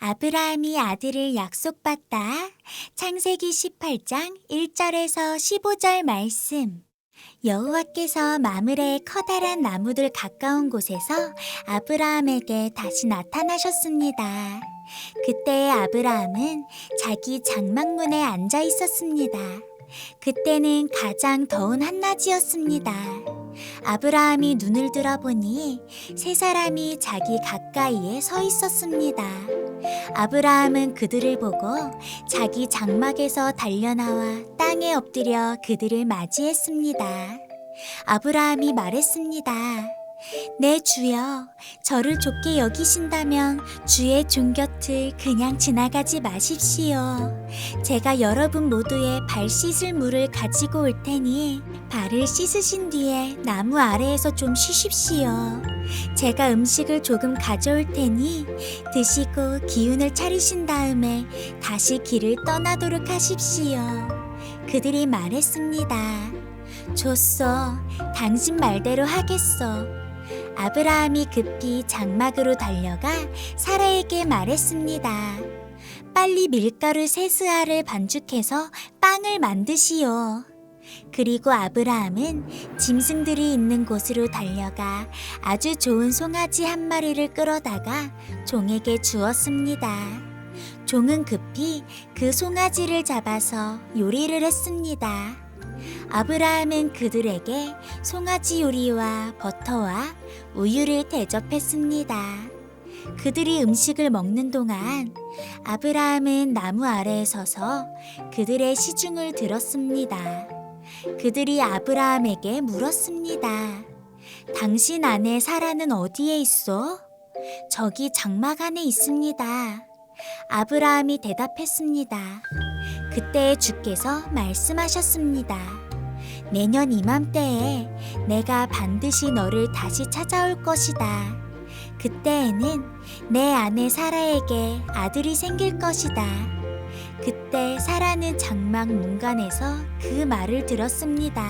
아브라함이 아들을 약속받다. 창세기 18장 1절에서 15절 말씀. 여호와께서 마물의 커다란 나무들 가까운 곳에서 아브라함에게 다시 나타나셨습니다. 그때 아브라함은 자기 장막문에 앉아 있었습니다. 그때는 가장 더운 한낮이었습니다. 아브라함이 눈을 들어보니 세 사람이 자기 가까이에 서 있었습니다. 아브라함은 그들을 보고 자기 장막에서 달려나와 땅에 엎드려 그들을 맞이했습니다. 아브라함이 말했습니다. 내 주여, 저를 좋게 여기신다면 주의 종 곁을 그냥 지나가지 마십시오. 제가 여러분 모두의 발 씻을 물을 가지고 올 테니 발을 씻으신 뒤에 나무 아래에서 좀 쉬십시오. 제가 음식을 조금 가져올 테니 드시고 기운을 차리신 다음에 다시 길을 떠나도록 하십시오. 그들이 말했습니다. 좋소. 당신 말대로 하겠소. 아브라함이 급히 장막으로 달려가 사라에게 말했습니다. 빨리 밀가루 세스알을 반죽해서 빵을 만드시오. 그리고 아브라함은 짐승들이 있는 곳으로 달려가 아주 좋은 송아지 한 마리를 끌어다가 종에게 주었습니다. 종은 급히 그 송아지를 잡아서 요리를 했습니다. 아브라함은 그들에게 송아지 요리와 버터와 우유를 대접했습니다. 그들이 음식을 먹는 동안 아브라함은 나무 아래에 서서 그들의 시중을 들었습니다. 그들이 아브라함에게 물었습니다. 당신 아내 사라는 어디에 있어? 저기 장막 안에 있습니다. 아브라함이 대답했습니다. 그때 주께서 말씀하셨습니다. 내년 이맘때에 내가 반드시 너를 다시 찾아올 것이다. 그때에는 내 아내 사라에게 아들이 생길 것이다. 그때 사라는 장막 문간에서 그 말을 들었습니다.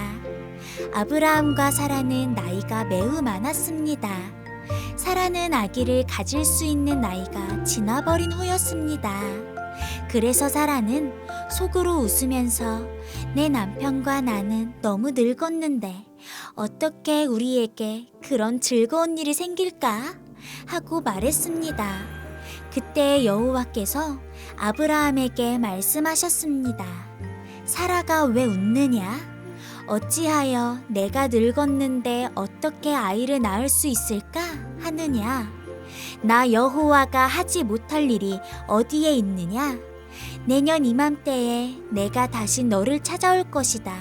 아브라함과 사라는 나이가 매우 많았습니다. 사라는 아기를 가질 수 있는 나이가 지나버린 후였습니다. 그래서 사라는 속으로 웃으면서 내 남편과 나는 너무 늙었는데 어떻게 우리에게 그런 즐거운 일이 생길까? 하고 말했습니다. 그때 여호와께서 아브라함에게 말씀하셨습니다. 사라가 왜 웃느냐? 어찌하여 내가 늙었는데 어떻게 아이를 낳을 수 있을까? 하느냐? 나 여호와가 하지 못할 일이 어디에 있느냐? 내년 이맘때에 내가 다시 너를 찾아올 것이다.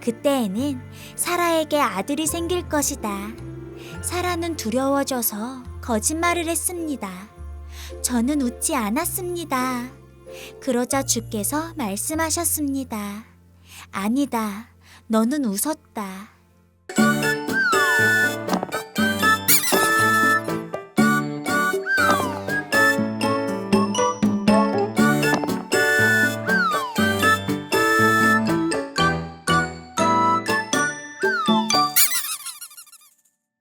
그때에는 사라에게 아들이 생길 것이다. 사라는 두려워져서 거짓말을 했습니다. 저는 웃지 않았습니다. 그러자 주께서 말씀하셨습니다. 아니다. 너는 웃었다.